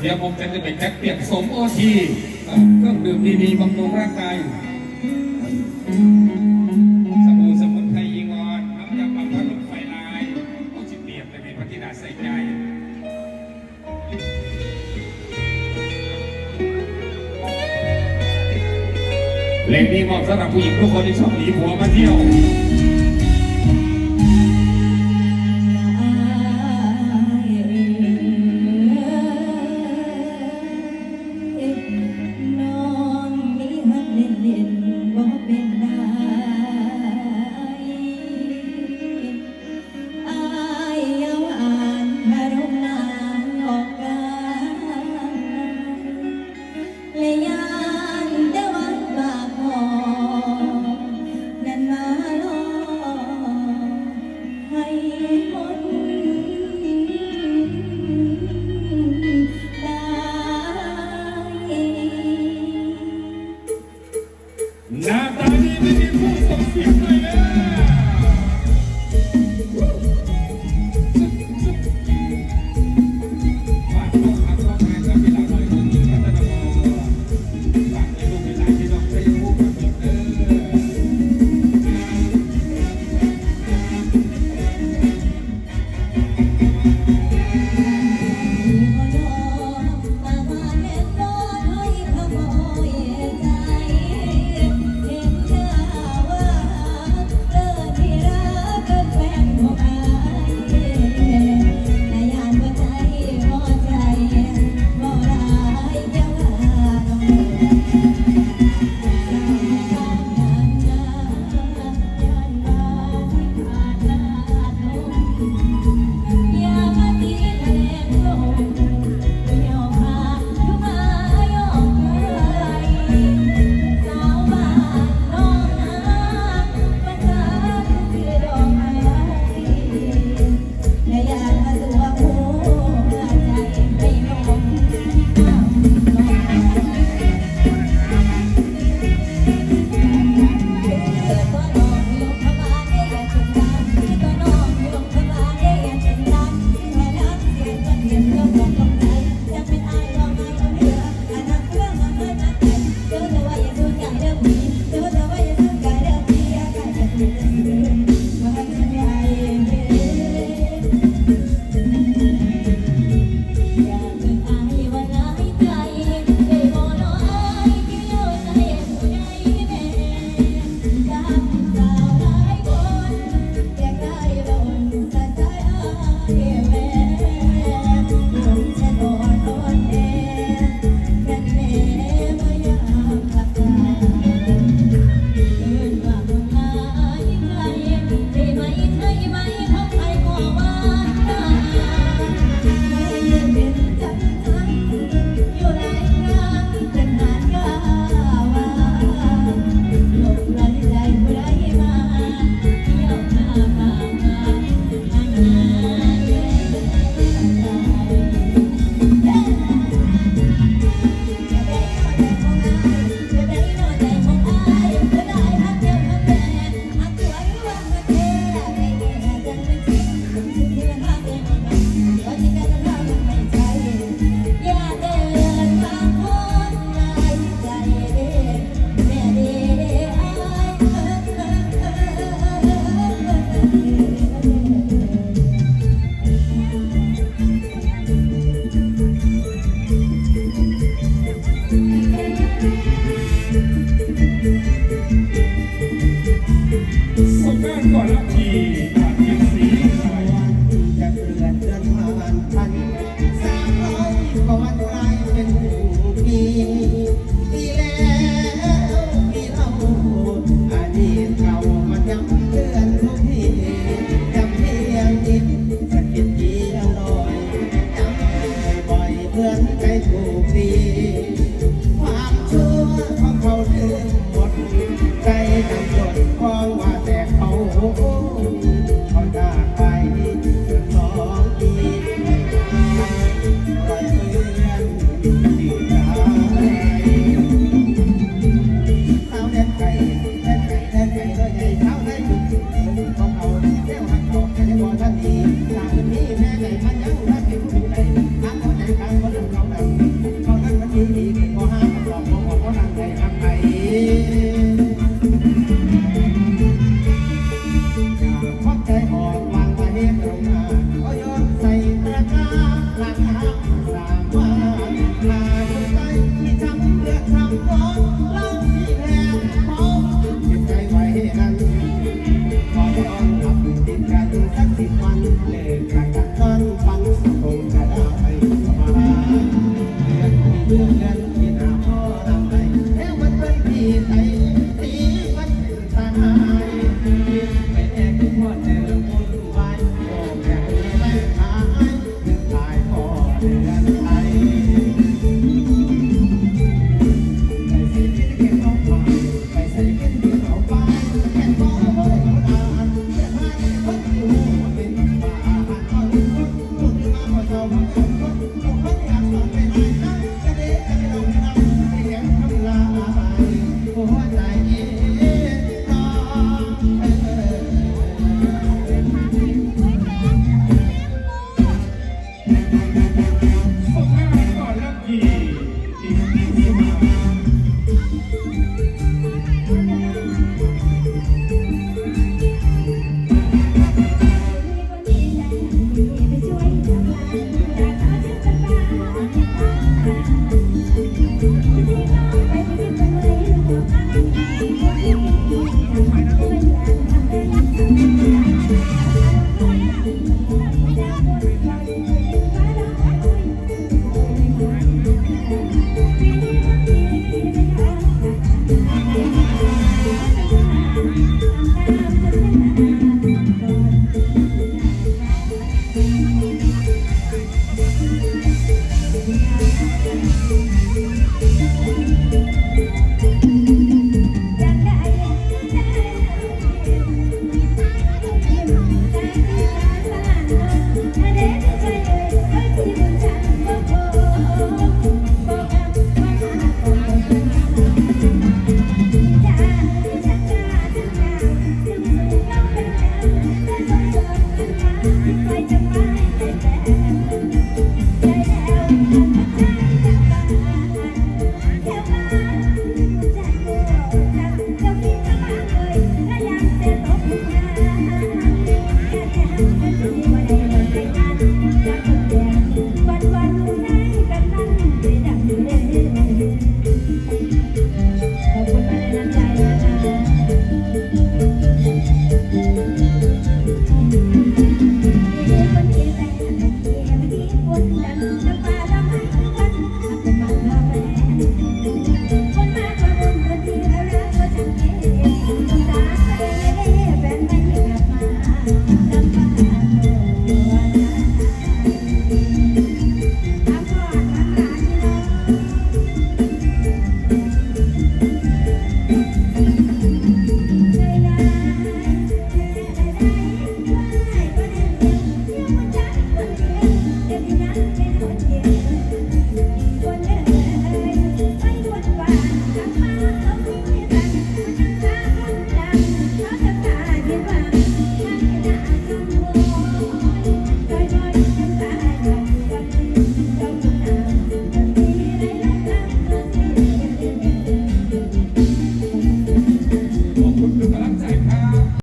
เดี๋ยวผมจะไปแพ็คเปียกสมโอทีเครื่องดื่มดีๆบำรุงร่างกายสบู่สมุนไพรยีงอนน้ำยาบำรุงลมไฟลายโอชิเปียกเป็นพัฒนาใส่ใจเล็กนี้เหมาะสำหรับผู้หญิงทุกคนที่ชอบหนีผัวมาเที่ยว